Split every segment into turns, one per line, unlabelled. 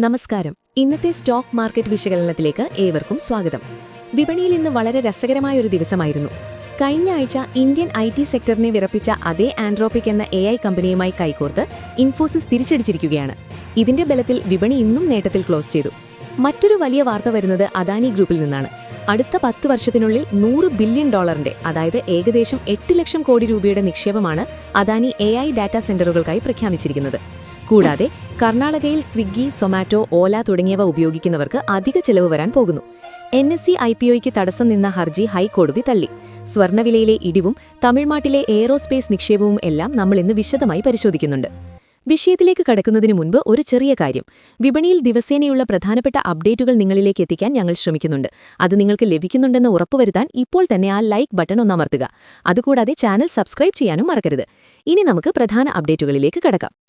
നമസ്കാരം. ഇന്നത്തെ stock market വിശകലനത്തിലേക്ക് ഏവർക്കും സ്വാഗതം. വിപണിയിൽ ഇന്ന് വളരെ രസകരമായ ഒരു ദിവസമായിരുന്നു. കഴിഞ്ഞ ആഴ്ച ഇന്ത്യൻ ഐ ടി സെക്ടറിനെ വിറപ്പിച്ച അതേ ആൻഡ്രോപിക് എന്ന എ ഐ കമ്പനിയുമായി കൈകോർത്ത് ഇൻഫോസിസ് തിരിച്ചടിച്ചിരിക്കുകയാണ്. ഇതിന്റെ ബലത്തിൽ വിപണി ഇന്നും നേട്ടത്തിൽ ക്ലോസ് ചെയ്തു. മറ്റൊരു വലിയ വാർത്ത വരുന്നത് അദാനി ഗ്രൂപ്പിൽ നിന്നാണ്. അടുത്ത പത്ത് വർഷത്തിനുള്ളിൽ നൂറ് ബില്യൺ ഡോളറിന്റെ അതായത് ഏകദേശം എട്ട് ലക്ഷം കോടി രൂപയുടെ നിക്ഷേപമാണ് അദാനി എ ഐ ഡാറ്റാ സെന്ററുകൾക്കായി പ്രഖ്യാപിച്ചിരിക്കുന്നത്. കൂടാതെ കർണാടകയിൽ സ്വിഗ്ഗി സൊമാറ്റോ ഓല തുടങ്ങിയവ ഉപയോഗിക്കുന്നവർക്ക് അധിക ചെലവ് വരാൻ പോകുന്നു. N S C I P ഒയ്ക്ക് തടസ്സം നിന്ന ഹർജി ഹൈക്കോടതി തള്ളി. സ്വർണവിലയിലെ ഇടിവും തമിഴ്നാട്ടിലെ എയറോസ്പേസ് നിക്ഷേപവും എല്ലാം നമ്മൾ ഇന്ന് വിശദമായി പരിശോധിക്കുന്നുണ്ട്. വിഷയത്തിലേക്ക് കടക്കുന്നതിന് മുൻപ് ഒരു ചെറിയ കാര്യം. വിപണിയിൽ ദിവസേനയുള്ള പ്രധാനപ്പെട്ട അപ്ഡേറ്റുകൾ നിങ്ങളിലേക്ക് എത്തിക്കാൻ ഞങ്ങൾ ശ്രമിക്കുന്നുണ്ട്. അത് നിങ്ങൾക്ക് ലഭിക്കുന്നുണ്ടെന്ന് ഉറപ്പുവരുത്താൻ ഇപ്പോൾ തന്നെ ആ ലൈക്ക് ബട്ടൺ ഒന്നമർത്തുക അതുകൂടാതെ ചാനൽ സബ്സ്ക്രൈബ് ചെയ്യാനും മറക്കരുത്. ഇനി നമുക്ക് പ്രധാന അപ്ഡേറ്റുകളിലേക്ക് കടക്കാം.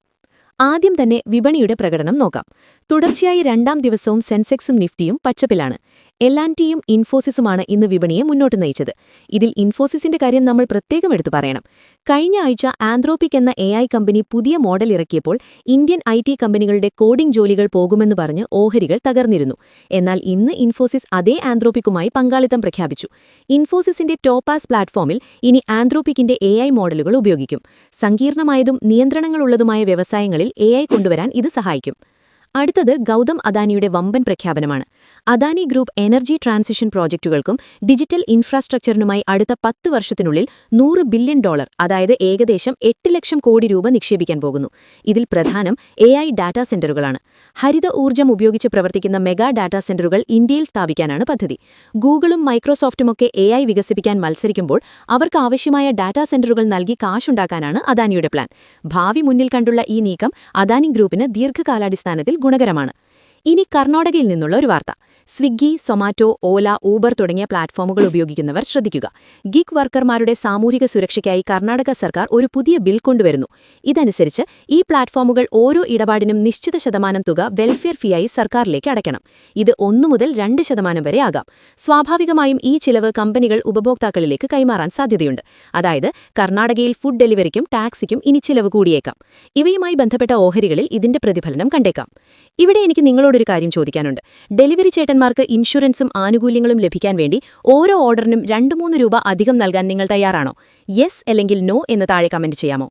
ആദ്യം തന്നെ വിപണിയുടെ പ്രകടനം നോക്കാം. തുടർച്ചയായി രണ്ടാം ദിവസവും സെൻസെക്സും നിഫ്റ്റിയും പച്ചപ്പിലാണ്. എല്ലാന്റിയും ഇൻഫോസിസുമാണ് ഇന്ന് വിപണിയെ മുന്നോട്ട് നയിച്ചത്. ഇതിൽ ഇൻഫോസിസിന്റെ കാര്യം നമ്മൾ പ്രത്യേകം എടുത്തു പറയണം. കഴിഞ്ഞ ആഴ്ച ആന്ത്രോപിക് എന്ന എ കമ്പനി പുതിയ മോഡൽ ഇറക്കിയപ്പോൾ ഇന്ത്യൻ ഐ കമ്പനികളുടെ കോഡിംഗ് ജോലികൾ പോകുമെന്ന് പറഞ്ഞ് ഓഹരികൾ തകർന്നിരുന്നു. എന്നാൽ ഇന്ന് ഇൻഫോസിസ് അതേ ആന്ത്രോപിക്കുമായി പങ്കാളിത്തം പ്രഖ്യാപിച്ചു. ഇൻഫോസിസിന്റെ ടോപ്പാസ് പ്ലാറ്റ്ഫോമിൽ ഇനി ആന്ത്രോപിക്കിന്റെ എ മോഡലുകൾ ഉപയോഗിക്കും. സങ്കീർണമായതും നിയന്ത്രണങ്ങളുള്ളതുമായ വ്യവസായങ്ങളിൽ എ കൊണ്ടുവരാൻ ഇത് സഹായിക്കും. അടുത്തത് ഗൗതം അദാനിയുടെ വമ്പൻ പ്രഖ്യാപനമാണ്. അദാനി ഗ്രൂപ്പ് എനർജി ട്രാൻസിഷൻ പ്രോജക്റ്റുകൾക്കും ഡിജിറ്റൽ ഇൻഫ്രാസ്ട്രക്ചറിനുമായി അടുത്ത പത്ത് വർഷത്തിനുള്ളിൽ നൂറ് ബില്യൺ ഡോളർ അതായത് ഏകദേശം എട്ട് ലക്ഷം കോടി രൂപ നിക്ഷേപിക്കാൻ പോകുന്നു. ഇതിൽ പ്രധാനം എ ഐ ഡാറ്റാ സെന്ററുകളാണ്. ഹരിത ഊർജം ഉപയോഗിച്ച് പ്രവർത്തിക്കുന്ന മെഗാ ഡാറ്റാ സെന്ററുകൾ ഇന്ത്യയിൽ സ്ഥാപിക്കാനാണ് പദ്ധതി. ഗൂഗിളും മൈക്രോസോഫ്റ്റുമൊക്കെ എ ഐ വികസിപ്പിക്കാൻ മത്സരിക്കുമ്പോൾ അവർക്ക് ആവശ്യമായ ഡാറ്റാ സെന്ററുകൾ നൽകി കാശുണ്ടാക്കാനാണ് അദാനിയുടെ പ്ലാൻ. ഭാവി മുന്നിൽ കണ്ടുള്ള ഈ നീക്കം അദാനി ഗ്രൂപ്പിന് ദീർഘകാലാടിസ്ഥാനത്തിൽ ഗുണകരമാണ് ഇനി കർണാടകയിൽ നിന്നുള്ള ഒരു വാർത്ത. സ്വിഗ്ഗി സൊമാറ്റോ ഓല ഊബർ തുടങ്ങിയ പ്ലാറ്റ്ഫോമുകൾ ഉപയോഗിക്കുന്നവർ ശ്രദ്ധിക്കുക. ഗിഗ് വർക്കർമാരുടെ സാമൂഹിക സുരക്ഷയ്ക്കായി കർണാടക സർക്കാർ ഒരു പുതിയ ബിൽ കൊണ്ടുവരുന്നു. ഇതനുസരിച്ച് ഈ പ്ലാറ്റ്ഫോമുകൾ ഓരോ ഇടപാടിനും നിശ്ചിത ശതമാനം തുക വെൽഫെയർ ഫീയായി സർക്കാരിലേക്ക് അടയ്ക്കണം. ഇത് ഒന്നു മുതൽ രണ്ട് ശതമാനം വരെ ആകാം. സ്വാഭാവികമായും ഈ ചിലവ് കമ്പനികൾ ഉപഭോക്താക്കളിലേക്ക് കൈമാറാൻ സാധ്യതയുണ്ട്. അതായത് കർണാടകയിൽ ഫുഡ് ഡെലിവറിക്കും ടാക്സിക്കും ഇനി ചിലവ് കൂടിയേക്കാം. ഇവയുമായി ബന്ധപ്പെട്ട ഓഹരികളിൽ ഇതിന്റെ പ്രതിഫലനം കണ്ടേക്കാം. ഇവിടെ എനിക്ക് നിങ്ങളോടൊരു കാര്യം ചോദിക്കാനുണ്ട്. ഡെലിവറി ചേട്ടന്മാർക്ക് ഇൻഷുറൻസും ആനുകൂല്യങ്ങളും ലഭിക്കാൻ വേണ്ടി ഓരോ ഓർഡറിനും രണ്ടു മൂന്ന് രൂപ അധികം നൽകാൻ നിങ്ങൾ തയ്യാറാണോ? യെസ് അല്ലെങ്കിൽ നോ എന്ന് താഴെ കമന്റ് ചെയ്യാമോ?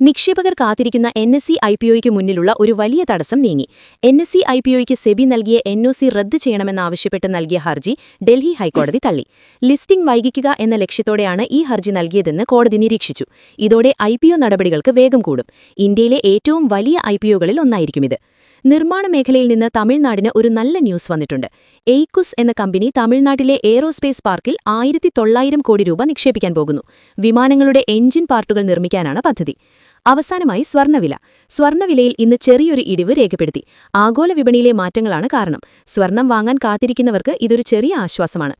നിക്ഷേപകർ കാത്തിരിക്കുന്ന N S C I P ഒയ്ക്ക് മുന്നിലുള്ള ഒരു വലിയ തടസ്സം നീങ്ങി. N S C I P ഒയ്ക്ക് SEBI നൽകിയ എൻ ഒ സി റദ്ദ് ചെയ്യണമെന്നാവശ്യപ്പെട്ട് നൽകിയ ഹർജി ഡൽഹി ഹൈക്കോടതി തള്ളി. ലിസ്റ്റിംഗ് വൈകിക്കുക എന്ന ലക്ഷ്യത്തോടെയാണ് ഈ ഹർജി നൽകിയതെന്ന് കോടതി നിരീക്ഷിച്ചു. ഇതോടെ ഐ നടപടികൾക്ക് വേഗം കൂടും. ഇന്ത്യയിലെ ഏറ്റവും വലിയ ഐ ഒന്നായിരിക്കും ഇത്. നിർമ്മാണ മേഖലയിൽ നിന്ന് തമിഴ്നാടിന് ഒരു നല്ല ന്യൂസ് വന്നിട്ടുണ്ട്. എയ്ക്കുസ് എന്ന കമ്പനി തമിഴ്നാട്ടിലെ എയ്റോസ്പേസ് പാർക്കിൽ ആയിരത്തി തൊള്ളായിരം കോടി രൂപ നിക്ഷേപിക്കാൻ പോകുന്നു. വിമാനങ്ങളുടെ എഞ്ചിൻ പാർട്ടുകൾ നിർമ്മിക്കാനാണ് പദ്ധതി. അവസാനമായി സ്വർണവില സ്വർണവിലയിൽ ഇന്ന് ചെറിയൊരു ഇടിവ് രേഖപ്പെടുത്തി. ആഗോള വിപണിയിലെ മാറ്റങ്ങളാണ് കാരണം. സ്വർണം വാങ്ങാൻ കാത്തിരിക്കുന്നവർക്ക് ഇതൊരു ചെറിയ ആശ്വാസമാണ്.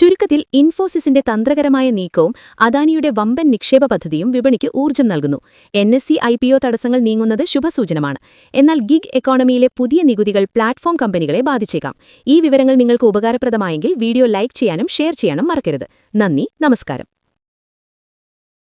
ചുരുക്കത്തിൽ ഇൻഫോസിസിന്റെ തന്ത്രകരമായ നീക്കവും അദാനിയുടെ വമ്പൻ നിക്ഷേപ പദ്ധതിയും വിപണിക്ക് ഊർജം നൽകുന്നു. N S C I P O തടസ്സങ്ങൾ നീങ്ങുന്നത് ശുഭസൂചനമാണ്. എന്നാൽ ഗിഗ് എക്കോണമിയിലെ പുതിയ നികുതികൾ പ്ലാറ്റ്ഫോം കമ്പനികളെ ബാധിച്ചേക്കാം. ഈ വിവരങ്ങൾ നിങ്ങൾക്ക് ഉപകാരപ്രദമായെങ്കിൽ വീഡിയോ ലൈക്ക് ചെയ്യാനും ഷെയർ ചെയ്യാനും മറക്കരുത്. നന്ദി നമസ്കാരം.